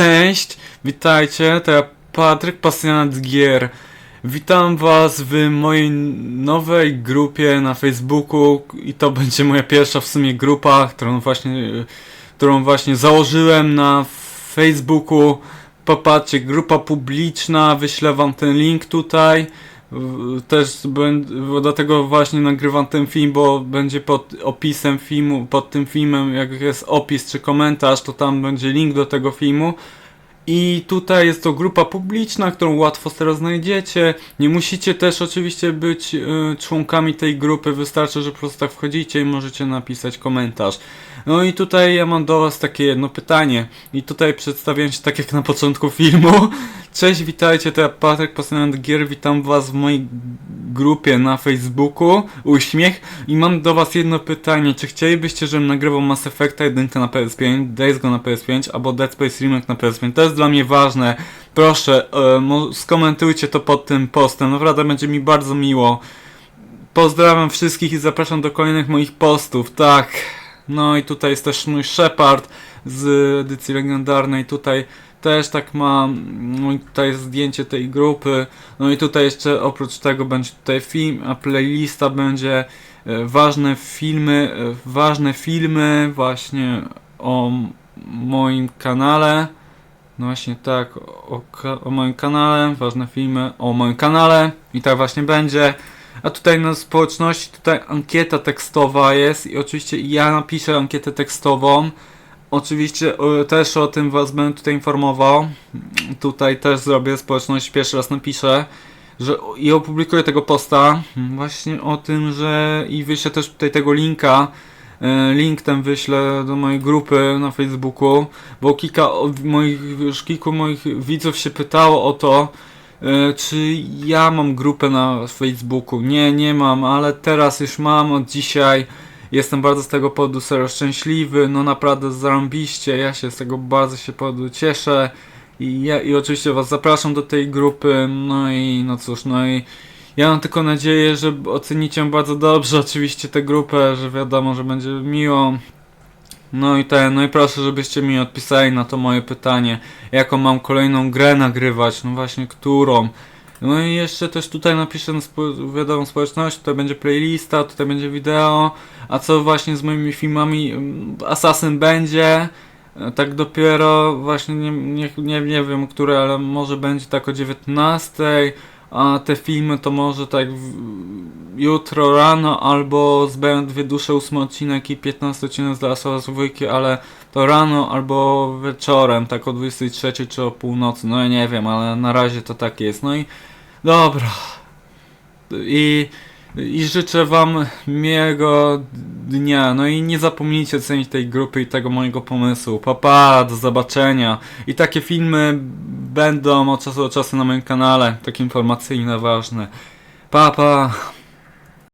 Cześć, witajcie, to ja Patryk, pasjonat gier. Witam was w mojej nowej grupie na Facebooku i to będzie moja pierwsza w sumie grupa, którą właśnie, którą właśnie założyłem na Facebooku. Popatrzcie, grupa publiczna, wyślę wam ten link tutaj. Też będę, do tego właśnie nagrywam ten film, bo będzie pod opisem filmu, pod tym filmem, jak jest opis czy komentarz, to tam będzie link do tego filmu. I tutaj jest to grupa publiczna, którą łatwo teraz znajdziecie. Nie musicie też oczywiście być y, członkami tej grupy, wystarczy, że po prostu tak wchodzicie i możecie napisać komentarz. No i tutaj ja mam do Was takie jedno pytanie. I tutaj przedstawiam się tak jak na początku filmu. Cześć, witajcie, to ja Patryk, pasjonat gier, witam Was w mojej grupie na Facebooku, Uśmiech. I mam do Was jedno pytanie, czy chcielibyście, żebym nagrywał Mass Effecta 1 na PS5, Days Gone na PS5, albo Dead Space Remake na PS5? To jest dla mnie ważne. Proszę, e, skomentujcie to pod tym postem, naprawdę będzie mi bardzo miło. Pozdrawiam wszystkich i zapraszam do kolejnych moich postów, tak. No i tutaj jest też mój Shepard z edycji legendarnej, tutaj też tak mam, no i tutaj jest zdjęcie tej grupy, no i tutaj jeszcze oprócz tego będzie tutaj film, a playlista będzie e, ważne filmy, e, ważne filmy właśnie o moim kanale, no właśnie tak, o, o moim kanale, ważne filmy o moim kanale i tak właśnie będzie. A tutaj na społeczności, tutaj ankieta tekstowa jest i oczywiście ja napiszę ankietę tekstową. Oczywiście e, też o tym was będę tutaj informował. Tutaj też zrobię społeczność, pierwszy raz napiszę, że i opublikuję tego posta właśnie o tym, że i wyślę też tutaj tego linka. E, Link ten wyślę do mojej grupy na Facebooku, bo kilka moich, już kilku moich widzów się pytało o to, E, Czy ja mam grupę na Facebooku? Nie, nie mam, ale teraz już mam od dzisiaj. Jestem bardzo z tego powodu serio szczęśliwy, no naprawdę zarąbiście, ja się z tego bardzo się powodu cieszę. I, ja, I oczywiście was zapraszam do tej grupy, no i no cóż, no i ja mam tylko nadzieję, że ocenicie bardzo dobrze oczywiście tę grupę, że wiadomo, że będzie miło. No i ten, no i proszę, żebyście mi odpisali na to moje pytanie, jaką mam kolejną grę nagrywać, no właśnie, którą. No i jeszcze też tutaj napiszę na spo, wiadomo społeczność, tutaj będzie playlista, tutaj będzie wideo, a co właśnie z moimi filmami, mm, Assassin będzie, e, tak dopiero właśnie nie, nie, nie, nie wiem które, ale może będzie tak o 19, a te filmy to może tak w, jutro rano albo zbędą dwie dusze, ósmy odcinek i 15 odcinek Us dwójki, ale to rano albo wieczorem, tak o 23 czy o północy, no ja nie wiem, ale na razie to tak jest. No i dobra. I, i życzę wam miłego dnia. No i nie zapomnijcie cenić tej grupy i tego mojego pomysłu. Papa, pa, do zobaczenia. I takie filmy będą od czasu do czasu na moim kanale, takie informacyjne, ważne. Papa. Pa.